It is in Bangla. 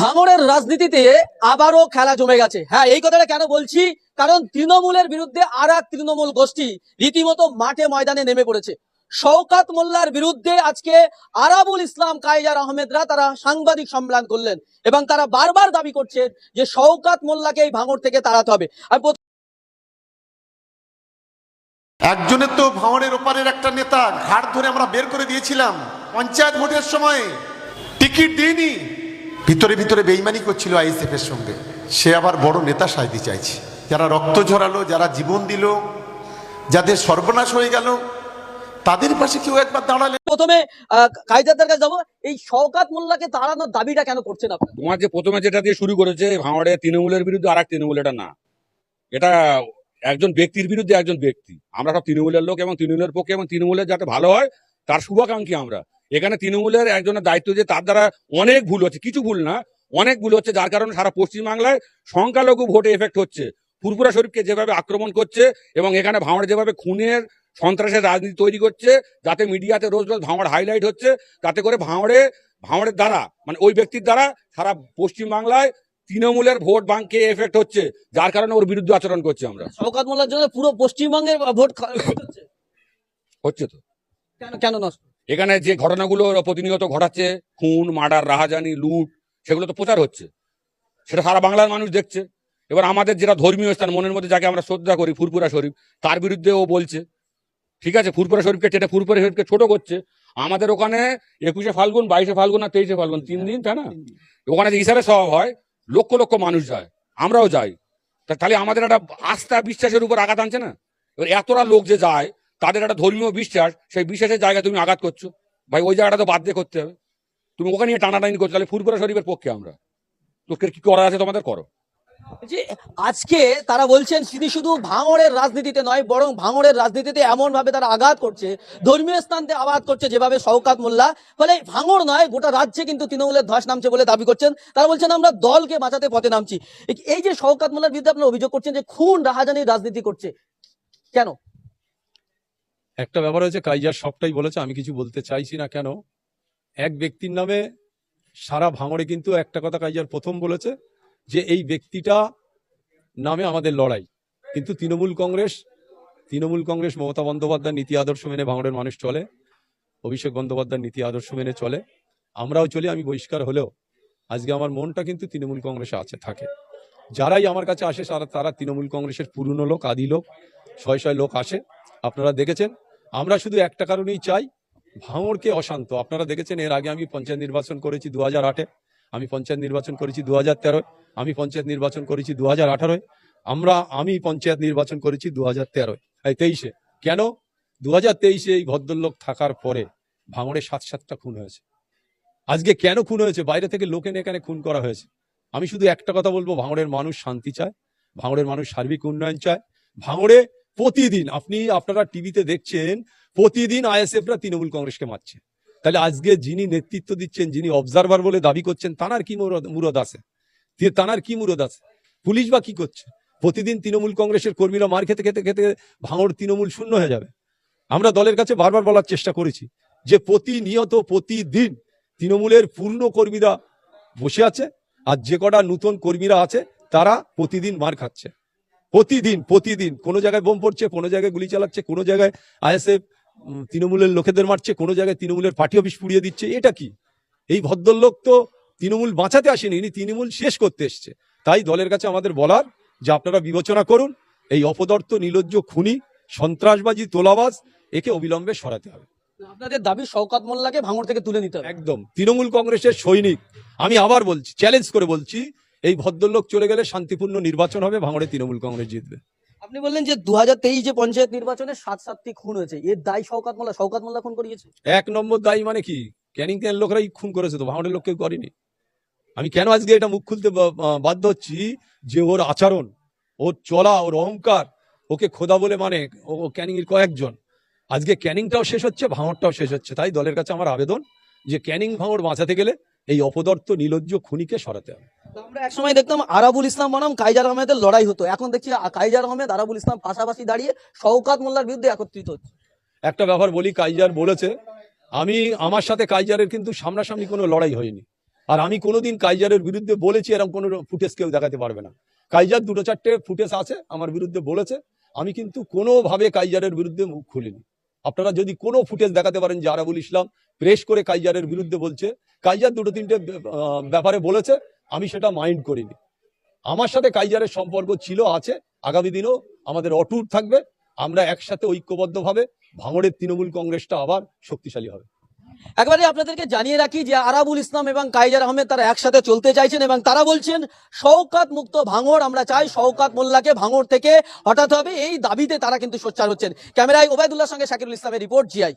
ভাঙড়ের রাজনীতিতে আবারও খেলা জমে গেছে। হ্যাঁ এই কথাটা কেন বলছি? কারণ তৃণমূলের বিরুদ্ধে আর এক তৃণমূল গোষ্ঠী রীতিমতো মাঠে ময়দানে নেমে পড়েছে। শওকাত মোল্লার বিরুদ্ধে আজকে আরাবুল ইসলাম কাইজার আহমেদরা তারা সাংবাদিক সম্মেলন করলেন এবং তারা বারবার দাবি করছেন যে শওকাত মোল্লাকে এই ভাঙড় থেকে তাড়াতে হবে। আর একজনের তো ভাঁড়ের ওপারের একটা নেতা ঘাট ধরে আমরা বের করে দিয়েছিলাম। পঞ্চায়েত ভোটের সময়। টিকিট দিইনি। ভিতরে ভিতরে বেইমানি করছিল আইএসএফ এর সঙ্গে। সে আবার বড় নেতা সাজতে চাইছে। যারা রক্ত ঝরালো যারা জীবন দিল যাদের সর্বনাশ হয়ে গেল তাদের পাশে কেউ একবার দাঁড়ালে প্রথমে কাইজারদের কাছে যাব। এই শওকাত মোল্লাকে দাঁড়ানোর দাবিটা কেন করছেন আপনারা? তোমার যে প্রথমে যেটা দিয়ে শুরু করেছে ভাঙড়ে তৃণমূলের বিরুদ্ধে আর এক তৃণমূল এটা না। এটা একজন ব্যক্তির বিরুদ্ধে একজন ব্যক্তি। আমরা সব তৃণমূলের লোক এবং তৃণমূলের পক্ষে এবং তৃণমূলের যাতে ভালো হয় তার শুভাকাঙ্ক্ষী আমরা। এখানে তৃণমূলের একজনের দায়িত্ব যে তার দ্বারা অনেক ভুল হচ্ছে কিছু ভুল না অনেক ভুল হচ্ছে যার কারণে সারা পশ্চিমবাংলায় সংখ্যালঘু ভোটে এফেক্ট হচ্ছে। ফুরপুরা শরীফকে যেভাবে আক্রমণ করছে এবং এখানে ভাঙড়ে যেভাবে খুনের সন্ত্রাসের রাজনীতি তৈরি করছে যাতে মিডিয়াতে রোজ রোজ ভাঙড় হাইলাইট হচ্ছে তাতে করে ভাঙড়ে ভাঙড়ের দ্বারা মানে ওই ব্যক্তির দ্বারা সারা পশ্চিমবাংলায় তৃণমূলের ভোট ব্যাংকে এফেক্ট হচ্ছে যার কারণে ওর বিরুদ্ধে আচরণ করছি আমরা। শওকাত মোল্লার জন্য পুরো পশ্চিমবঙ্গের ভোট হচ্ছে। হচ্ছে তো। কেন কেন নষ্ট? এখানে যে ঘটনাগুলো প্রতিনিয়ত ঘটাচ্ছে, খুন, মার্ডার, রাহাজানি, লুট, সেগুলো তো প্রচার হচ্ছে। সেটা সারা বাংলার মানুষ দেখছে। এবার আমাদের যেটা ধর্মীয় স্থান, মনের মধ্যে যাকে আমরা শ্রদ্ধা করি ফুরপুরা শরীফ, তার বিরুদ্ধে ও বলছে। ঠিক আছে ফুরপুরা শরীফকে টেটে ফুরপুরা শরীফকে ছোট করছে। আমাদের ওখানে একুশে ফাল্গুন, বাইশে ফাল্গুন আর তেইশে ফাল্গুন, তিন দিন, তাই না? ওখানে যে ইশারে সব হয়, লক্ষ লক্ষ মানুষ যায়। আমরাও যাই। তাহলে আমাদের একটা আস্থা, বিশ্বাসের উপর আঘাত আনছে না? এবার এতটা লোক যে যায় তাদের একটা ধর্মীয় বিশ্বাস, সেই বিশ্বাসের জায়গায় তুমি আঘাত করছ। ভাই, ওই জায়গাটা তো বাদ দিয়ে করতে হবে। তুমি ওখানে নিয়ে টানাটানি করছ, তাহলে ফুরপুরা শরীফের পক্ষে আমরা। তো কি করা আছে তোমাদের? করো। যে আজকে তারা বলছেন তিনি শুধু ভাঙড়ের রাজনীতিতে নয়, বরং ভাঙড়ের রাজনীতিতে এমন ভাবে তারা আঘাত করছে, ধর্মীয় স্থানতে আঘাত করছে যেভাবে শওকাত মোল্লা। ফলে ভাঙড় নয়, গোটা রাজ্যে কিন্তু তৃণমূলের ধস নামছে বলে দাবি করছেন। তারা বলছেন, আমরা দলকে বাঁচাতে পথে নামছি। এই- এই যে শওকাত মোল্লার বিরুদ্ধে আপনারা অভিযোগ করছেন যে খুন, রাহাজানির রাজনীতি করছে। কেন? একটা ব্যাপার হয়েছে, কাইজার সবটাই বলেছে, আমি কিছু বলতে চাইছি না কেন? এক ব্যক্তির নামে সারা ভাঙড়ে কিন্তু একটা কথা কাইজার প্রথম বলেছে, যে এই ব্যক্তিটা নামে আমাদের লড়াই। কিন্তু তৃণমূল কংগ্রেস তৃণমূল কংগ্রেস মমতা বন্দ্যোপাধ্যায় নীতি আদর্শ মেনে ভাঙড়ের মানুষ চলে, অভিষেক বন্দ্যোপাধ্যায়ের নীতি আদর্শ মেনে চলে, আমরাও চলি, আমি বহিষ্কার হলেও। আজকে আমার মনটা কিন্তু তৃণমূল কংগ্রেসে আছে, থাকে। যারাই আমার কাছে আসে তারা তারা তৃণমূল কংগ্রেসের পুরনো লোক, আদি লোক, শয় শয় লোক আসে। আপনারা দেখেছেন আমরা শুধু একটা কারণেই চাই, ভাঙড়কে অশান্ত। আপনারা দেখেছেন, এর আগে আমি পঞ্চায়েত নির্বাচন করেছি দু হাজার আটে, আমি পঞ্চায়েত নির্বাচন করেছি দু হাজার তেরোয়, আমি পঞ্চায়েত নির্বাচন করেছি দু হাজার আঠারোয়, আমরা, আমি পঞ্চায়েত নির্বাচন করেছি দু হাজার তেরোয় তেইশে। কেন? দু হাজার তেইশে এই ভদ্রলোক থাকার পরে ভাঙড়ে সাত সাতটা খুন হয়েছে। আজকে কেন খুন হয়েছে? বাইরে থেকে লোক এখানে খুন করা হয়েছে। আমি শুধু একটা কথা বলব, ভাঙড়ের মানুষ শান্তি চায়, ভাঙড়ের মানুষ সার্বিক উন্নয়ন চায়, ভাঙড়ে প্রতিদিন, আপনি আপনারা টিভিতে দেখছেন, প্রতিদিন আইএসএফরা তৃণমূল কংগ্রেসকে মারছে। তাহলে আজকে যিনি নেতৃত্ব দিচ্ছেন, যিনি অবজারভার বলে দাবি করছেন তানার কি মুরদ- আছে? তানার কি মুরদ আছে? পুলিশ বা কি করছে? প্রতিদিন তৃণমূল কংগ্রেসের কর্মীরা মার খেতে খেতে খেতে ভাঙড় তৃণমূল শূন্য হয়ে যাবে। আমরা দলের কাছে বারবার বলার চেষ্টা করেছি যে প্রতিনিয়ত, প্রতিদিন তৃণমূলের পূর্ণ কর্মীরা বসে আছে, আর যে কটা নতুন কর্মীরা আছে, তারা প্রতিদিন মার খাচ্ছে। প্রতিদিন প্রতিদিন। কোনো জায়গায় বোম পড়ছে কোনো জায়গায় গুলি চালাচ্ছে কোনো জায়গায় আইএসএফ তৃণমূলের লোকেদের মারছে কোনো জায়গায় তৃণমূলের পার্টি অফিস পুড়িয়ে দিচ্ছে। এটা কি? এই ভদ্রলোক তো তৃণমূল বাঁচাতে আসেনি ইনি তৃণমূল শেষ করতে এসছে। তাই দলের কাছে আমাদের বলার যে আপনারা বিবেচনা করুন এই অপদর্থ নির্লজ্জ খুনি সন্ত্রাসবাজি তোলাবাজ একে অবিলম্বে সরাতে হবে। আপনাদের দাবি শওকাত মোল্লাকে ভাঙড় থেকে তুলে নিতে হবে। একদম। তৃণমূল কংগ্রেসের সৈনিক। আমি আবার বলছি চ্যালেঞ্জ করে বলছি এই ভদ্রলোক চলে গেলে শান্তিপূর্ণ নির্বাচন হবে ভাঙড়ে তৃণমূল কংগ্রেস জিতবে। আপনি বললেন যে দু হাজার তেইশ যে পঞ্চায়েত নির্বাচনে সাত সাতটি খুন হয়েছে এর দায় শওকাত মোল্লা শওকাত মোল্লা খুন করিয়েছে? এক নম্বর দায়ী মানে কি? ক্যানিং ক্যান লোকরাই খুন করেছে তো ভাঙড়ের লোক কেউ করেনি। আমি কেন আজকে এটা মুখ খুলতে বাধ্য হচ্ছি যে ওর আচরণ ওর চলা ওর অহংকার ওকে খোদা বলে মানে ও ও ক্যানিং এর কয়েকজন। আজকে ক্যানিংটাও শেষ হচ্ছে ভাঙড়টাও শেষ হচ্ছে। তাই দলের কাছে আমার আবেদন যে ক্যানিং ভাঙড় বাঁচাতে গেলে এই অপদর্থ নিলজ্জ খুনিকে সরাতে হবে। আমরা একসময় দেখতাম আরাবুল ইসলাম বনাম কাইজার আহমেদের লড়াই হতো। এখন দেখছি কাইজার আহমেদ আরাবুল ইসলাম পাশাপাশি দাঁড়িয়ে শওকাত মোল্লার বিরুদ্ধে একত্রিত হচ্ছে। একটা ব্যাপার বলি কাইজার বলেছে আমি আমার সাথে কাইজারের কিন্তু সামনাসামনি কোনো লড়াই হয়নি। আর আমি কোনোদিন কাইজারের বিরুদ্ধে বলেছি এরকম কোনো ফুটেজ কেউ দেখাতে পারবে না। কাইজার দুটো চারটে ফুটেজ আছে আমার বিরুদ্ধে বলেছে। আমি কিন্তু কোনোভাবে কাইজারের বিরুদ্ধে মুখ খুলিনি। আপনারা যদি কোনো ফুটেজ দেখাতে পারেন যে আরাবুল ইসলাম প্রেস করে কাইজারের বিরুদ্ধে বলছে, কাইজার দুটো তিনটে ব্যাপারে বলেছে, আমি সেটা মাইন্ড করিনি। আমার সাথে কাইজারের সম্পর্ক ছিল, আছে, আগামী দিনও আমাদের অটুট থাকবে, আমরা একসাথে ঐক্যবদ্ধভাবে ভাঙড়ের তৃণমূল কংগ্রেসটা আবার শক্তিশালী হবে। একবারে আপনাদেরকে জানিয়ে রাখি যে আরাবুল ইসলাম এবং কাইজার আহমেদ তারা একসাথে চলতে চাইছেন এবং তারা বলছেন, শওকাত মুক্ত ভাঙড়, আমরা চাই শওকাত মোল্লাকে ভাঙর থেকে হঠাৎ হবে, এই দাবিতে তারা কিন্তু সোচ্চার হচ্ছেন। ক্যামেরায় ওবায়দুল্লাহ সঙ্গে শাকিরুল ইসলামের রিপোর্ট, জিআই।